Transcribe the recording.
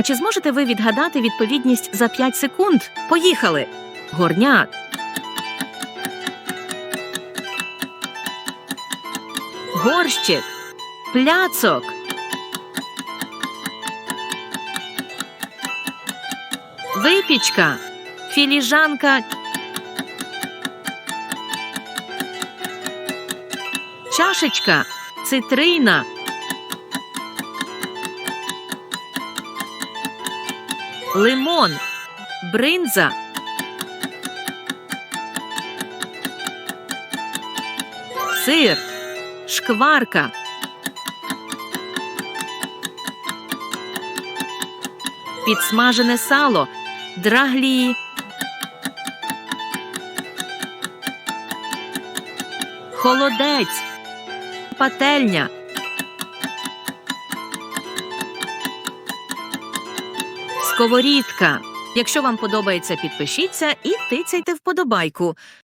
А чи зможете ви відгадати відповідність за 5 секунд? Поїхали! Горняк. Горщик. Пляцок. Випічка. Філіжанка. Чашечка. Цитрина. Лимон. Бринза. Сир. Шкварка. Підсмажене сало. Драглі. Холодець. Пательня. Сковорідка. Якщо вам подобається, підпишіться і тицяйте вподобайку.